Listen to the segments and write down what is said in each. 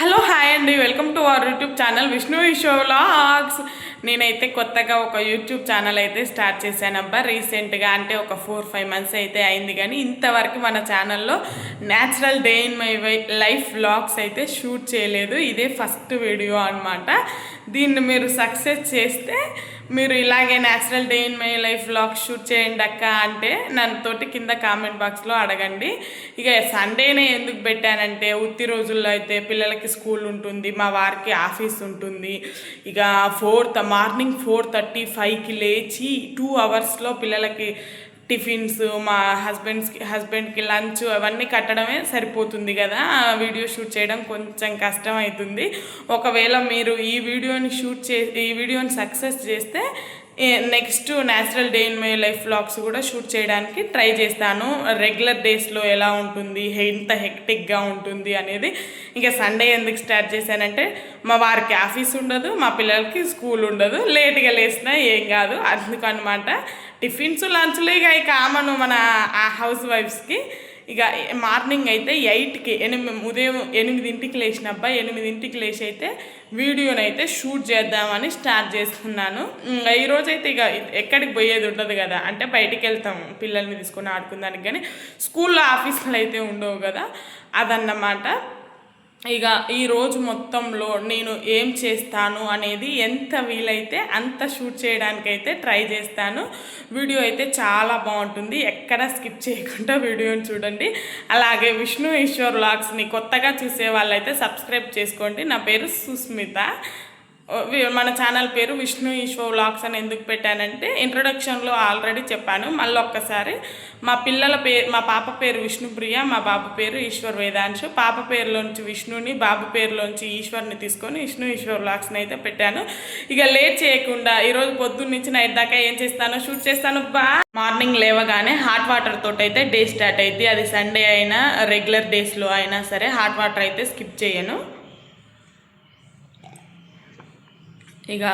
Hello hi అండి. Welcome to our YouTube channel Vishnu విశ్వలాగ్స్ నేనైతే కొత్తగా ఒక యూట్యూబ్ ఛానల్ అయితే స్టార్ట్ చేశానబ్బా రీసెంట్గా అంటే ఒక ఫోర్ ఫైవ్ మంత్స్ అయితే అయింది. కానీ ఇంతవరకు మన ఛానల్లో natural day in my life vlogs అయితే షూట్ చేయలేదు. ఇదే ఫస్ట్ వీడియో అన్నమాట. దీన్ని మీరు సక్సెస్ చేస్తే మీరు ఇలాగే natural day in my life vlog shoot చేయండి అక్క అంటే నన్నతోటి కింద కామెంట్ బాక్స్లో అడగండి. ఇక సండేనే ఎందుకు పెట్టానంటే ఉత్తి రోజుల్లో అయితే పిల్లలకి స్కూల్ ఉంటుంది మా వారికి ఆఫీస్ ఉంటుంది. ఇక ఫోర్త్ మార్నింగ్ ఫోర్ థర్టీ ఫైవ్కి లేచి టూ అవర్స్లో పిల్లలకి టిఫిన్స్ మా హస్బెండ్స్కి హస్బెండ్కి లంచ్ అవన్నీ కట్టడమే సరిపోతుంది కదా. వీడియో షూట్ చేయడం కొంచెం కష్టం అవుతుంది ఒకవేళ మీరు ఈ వీడియోని షూట్ చే ఈ వీడియోని సక్సెస్ చేస్తే next natural day in my life vlogs కూడా షూట్ చేయడానికి ట్రై చేస్తాను. రెగ్యులర్ డేస్లో ఎలా ఉంటుంది ఎంత హెక్టిక్గా ఉంటుంది అనేది. ఇంకా సండే ఎందుకు స్టార్ట్ చేశానంటే మా వారికి ఆఫీస్ ఉండదు మా పిల్లలకి స్కూల్ ఉండదు. లేట్గా లేసినా ఏం కాదు అందుకనమాట. టిఫిన్స్ లంచ్లు ఇక కామన్ మన ఆ హౌస్ వైఫ్స్కి ఇక మార్నింగ్ అయితే ఎయిట్కి ఎనిమిది ఉదయం ఎనిమిదింటికి లేచినబ్బా ఎనిమిదింటికి లేచి అయితే వీడియోని అయితే షూట్ చేద్దామని స్టార్ట్ చేస్తున్నాను. ఇంకా ఈరోజు అయితే ఇక ఎక్కడికి పోయేది ఉండదు కదా. అంటే బయటికి వెళ్తాం పిల్లల్ని తీసుకొని ఆడుకుందానికి కానీ స్కూల్లో ఆఫీసులు అయితే ఉండవు కదా. అదన్నమాట. ఇక ఈ రోజు మొత్తంలో నేను ఏం చేస్తాను అనేది ఎంత వీలైతే అంత షూట్ చేయడానికైతే ట్రై చేస్తాను. వీడియో అయితే చాలా బాగుంటుంది. ఎక్కడ స్కిప్ చేయకుండా వీడియోని చూడండి. అలాగే విష్ణు ఈశ్వర్ వ్లాగ్స్ని కొత్తగా చూసే వాళ్ళైతే సబ్స్క్రైబ్ చేసుకోండి. నా పేరు సుస్మిత. మన ఛానల్ పేరు విష్ణు ఈశ్వ వ్లాగ్స్ అని ఎందుకు పెట్టానంటే ఇంట్రొడక్షన్లో ఆల్రెడీ చెప్పాను. మళ్ళీ ఒక్కసారి మా పిల్లల పేరు మా పాప పేరు విష్ణుప్రియ మా బాబు పేరు ఈశ్వర్ వేదాంశు. పాప పేరులోంచి విష్ణుని బాబు పేరులోంచి ఈశ్వర్ని తీసుకొని విష్ణు ఈశ్వర్ వ్లాగ్స్ని అయితే పెట్టాను. ఇక లేట్ చేయకుండా ఈరోజు పొద్దున్న నుంచి నైట్ దాకా ఏం చేస్తానో షూట్ చేస్తాను. బా మార్నింగ్ లేవగానే హాట్ వాటర్ తోటి అయితే డే స్టార్ట్ అయితే అది సండే అయినా రెగ్యులర్ డేస్లో అయినా సరే హాట్ వాటర్ అయితే స్కిప్ చేయను. ఇక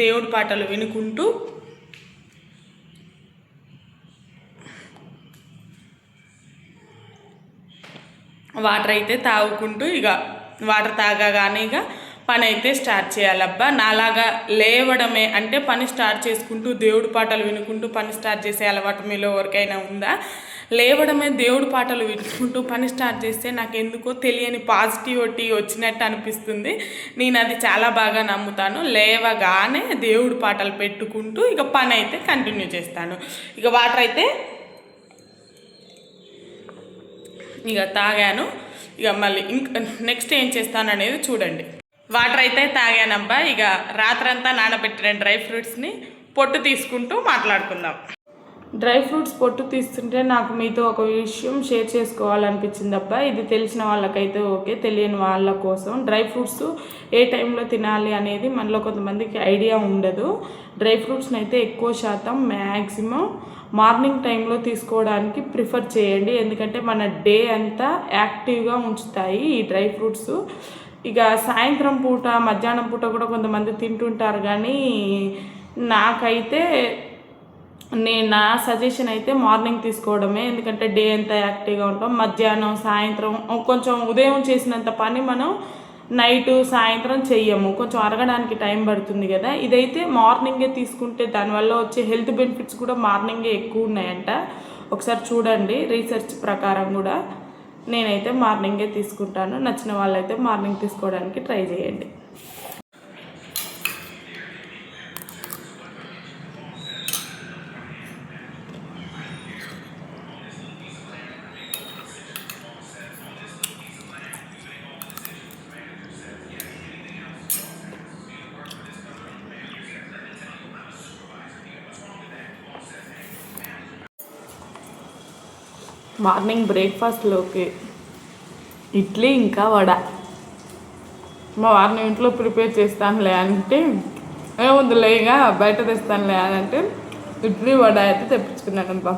దేవుడి పాటలు వినుకుంటూ వాటర్ అయితే తాగుకుంటూ ఇక వాటర్ తాగగానే ఇక పని అయితే స్టార్ట్ చేయాలబ్బా. నాలాగా లేవడమే అంటే పని స్టార్ట్ చేసుకుంటూ దేవుడి పాటలు వినుకుంటూ పని స్టార్ట్ చేసే అలవాటు మీలో ఎవరికైనా ఉందా? లేవడమే దేవుడి పాటలు వినుకుంటూ పని స్టార్ట్ చేస్తే నాకు ఎందుకో తెలియని పాజిటివిటీ వచ్చినట్టు అనిపిస్తుంది. నేను అది చాలా బాగా నమ్ముతాను. లేవగానే దేవుడి పాటలు పెట్టుకుంటూ ఇక పని అయితే కంటిన్యూ చేస్తాను. ఇక వాటర్ అయితే ఇక తాగాను. ఇక మళ్ళీ ఇంక నెక్స్ట్ ఏం చేస్తాను అనేది చూడండి. వాటర్ అయితే తాగానబ్బా. ఇక రాత్రంతా నానబెట్టిన డ్రై ఫ్రూట్స్ని పొట్టు తీసుకుంటూ మాట్లాడుకుందాం. డ్రై ఫ్రూట్స్ పొట్టు తీస్తుంటే నాకు మీతో ఒక విషయం షేర్ చేసుకోవాలనిపించింది అబ్బా. ఇది తెలిసిన వాళ్ళకైతే ఓకే తెలియని వాళ్ళ కోసం. డ్రై ఫ్రూట్స్ ఏ టైంలో తినాలి అనేది మనలో కొంతమందికి ఐడియా ఉండదు. డ్రై ఫ్రూట్స్ని అయితే ఎక్కువ శాతం మ్యాక్సిమం మార్నింగ్ టైంలో తీసుకోవడానికి ప్రిఫర్ చేయండి. ఎందుకంటే మన డే అంతా యాక్టివ్గా ఉంచుతాయి ఈ డ్రై ఫ్రూట్స్. ఇక సాయంత్రం పూట మధ్యాహ్నం పూట కూడా కొంతమంది తింటుంటారు కానీ నాకైతే నేను నా సజెషన్ అయితే మార్నింగ్ తీసుకోవడమే. ఎందుకంటే డే అంతా యాక్టివ్గా ఉంటాం. మధ్యాహ్నం సాయంత్రం కొంచెం ఉదయం చేసినంత పని మనం నైట్ సాయంత్రం చెయ్యము. కొంచెం అరగడానికి టైం పడుతుంది కదా. ఇదైతే మార్నింగే తీసుకుంటే దానివల్ల వచ్చే హెల్త్ బెనిఫిట్స్ కూడా మార్నింగే ఎక్కువ ఉన్నాయంట. ఒకసారి చూడండి రీసెర్చ్ ప్రకారం కూడా నేనైతే మార్నింగే తీసుకుంటాను. నచ్చిన వాళ్ళైతే మార్నింగ్ తీసుకోవడానికి ట్రై చేయండి. మార్నింగ్ బ్రేక్ఫాస్ట్లోకి ఇడ్లీ ఇంకా వడ. మా వారిని ఇంట్లో ప్రిపేర్ చేస్తానులే అంటే ఏముందిలే ఇక బయట తెస్తానులే అని అంటే ఇడ్లీ వడ అయితే తెప్పించుకున్నాను అబ్బా.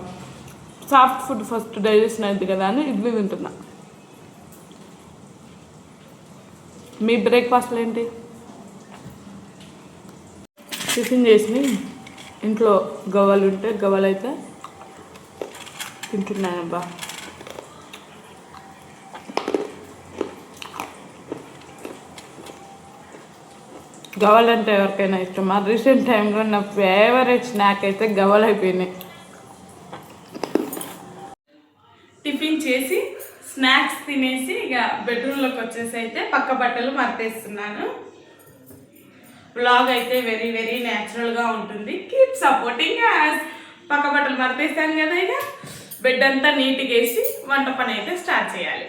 సాఫ్ట్ ఫుడ్ ఫస్ట్ డైజెషన్ అయింది కదా అని ఇడ్లీ తింటున్నా. మీ బ్రేక్ఫాస్ట్లు ఏంటి? టిఫిన్ చేసి ఇంట్లో గవ్వలు ఉంటే గవ్వలు అయితే తింటున్నానబ్బా గవల్ అంటే ఎవరికైనా ఇష్టం. మా రీసెంట్ టైంలో నా ఫేవరెట్ స్నాక్ అయితే గవల్ అయిపోయినాయి టిఫిన్ చేసి స్నాక్స్ తినేసి ఇక బెడ్రూమ్లోకి వచ్చేసి అయితే పక్క బట్టలు మర్తేస్తున్నాను బ్లాగ్ అయితే వెరీ వెరీ న్యాచురల్గా ఉంటుంది. కీప్ సపోర్టింగ్ యాజ్ పక్క బట్టలు మర్తేస్తాను కదా ఇక. బెడ్ అంతా నీట్గా వేసి వంట పని అయితే స్టార్ట్ చేయాలి.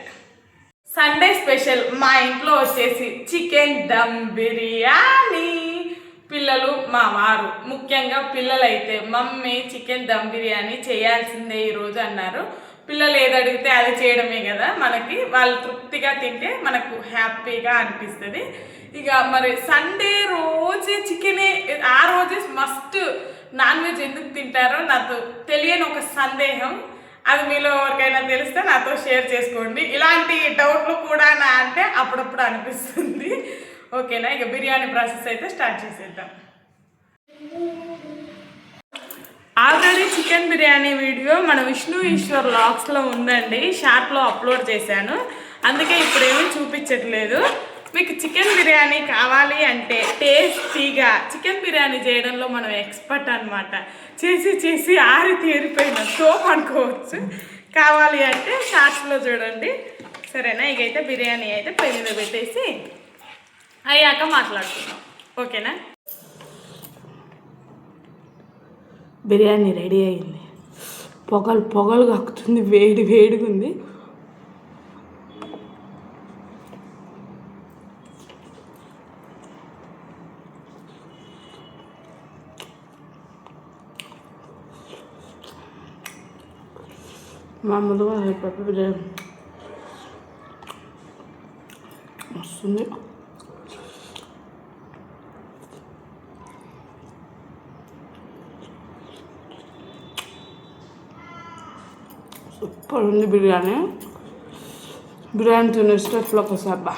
సండే స్పెషల్ మా ఇంట్లో వచ్చేసి చికెన్ దమ్ బిర్యానీ. పిల్లలు మా వారు ముఖ్యంగా పిల్లలైతే మమ్మీ చికెన్ దమ్ బిర్యానీ చేయాల్సిందే ఈరోజు అన్నారు. పిల్లలు ఏది అడిగితే అది చేయడమే కదా మనకి. వాళ్ళు తృప్తిగా తింటే మనకు హ్యాపీగా అనిపిస్తుంది. ఇక మరి సండే రోజే చికెనే ఆ రోజే మస్ట్ నాన్ వెజ్ ఎందుకు తింటారో నాకు తెలియని ఒక సందేహం. అది మీలో ఎవరికైనా తెలిస్తే నాతో షేర్ చేసుకోండి. ఇలాంటి డౌట్లు కూడా నా అంటే అప్పుడప్పుడు అనిపిస్తుంది. ఓకేనా? ఇక బిర్యానీ ప్రాసెస్ అయితే స్టార్ట్ చేసేద్దాం. ఆల్రెడీ చికెన్ బిర్యానీ వీడియో మన విష్ణు ఈశ్వర్ లాక్స్లో ఉందండి. షార్ట్లో అప్లోడ్ చేశాను. అందుకే ఇప్పుడు ఏమీ చూపించట్లేదు. మీకు చికెన్ బిర్యానీ కావాలి అంటే టేస్టీగా చికెన్ బిర్యానీ చేయడంలో మనం ఎక్స్పర్ట్ అన్నమాట. చేసి చేసి ఆరి తీరిపోయిన సోప్ అనుకోవచ్చు. కావాలి అంటే షార్ట్స్లో చూడండి. సరేనా? ఇకైతే బిర్యానీ అయితే పెళ్ళి మీద పెట్టేసి అయ్యాక మాట్లాడుకుందాం. ఓకేనా? బిర్యానీ రెడీ అయింది. పొగలు పొగలు కక్కుతుంది వేడి వేడిగా ఉంది మామూలుగా పప్పు బిర్యానీ వస్తుంది. సూపర్ ఉంది బిర్యానీ. బిర్యానీ తినేస్తే స్టెప్లోకి వస్తాబ్బా